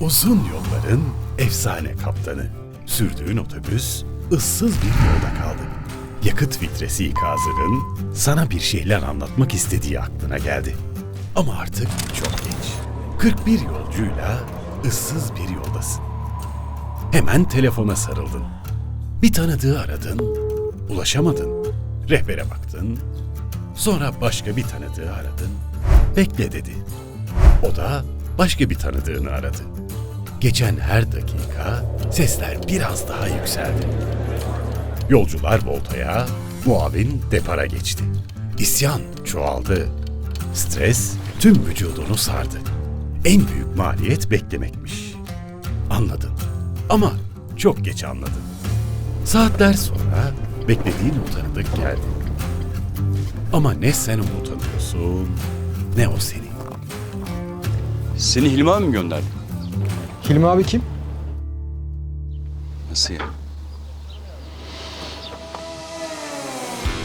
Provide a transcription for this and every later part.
Uzun yolların efsane kaptanı. Sürdüğün otobüs ıssız bir yolda kaldı. Yakıt filtresi ikazının sana bir şeyler anlatmak istediği aklına geldi. Ama artık çok geç. 41 yolcuyla ıssız bir yoldasın. Hemen telefona sarıldın. Bir tanıdığı aradın, ulaşamadın. Rehbere baktın, sonra başka bir tanıdığı aradın. Bekle dedi. O da başka bir tanıdığını aradı. Geçen her dakika sesler biraz daha yükseldi. Yolcular voltaya, muavin depara geçti. İsyan çoğaldı. Stres tüm vücudunu sardı. En büyük maliyet beklemekmiş. Anladın. Ama çok geç anladın. Saatler sonra beklediğin o tanıdık geldi. Ama ne sen onu tanıyorsun, ne o seni. Seni Hilmi abi mi gönderdi? Hilmi abi kim? Nasıl ya?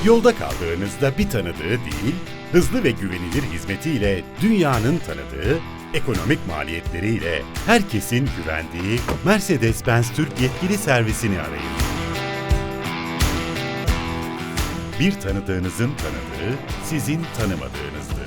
Yolda kaldığınızda bir tanıdığı değil, hızlı ve güvenilir hizmetiyle dünyanın tanıdığı, ekonomik maliyetleriyle herkesin güvendiği Mercedes-Benz Türk yetkili servisini arayın. Bir tanıdığınızın tanıdığı, sizin tanımadığınızı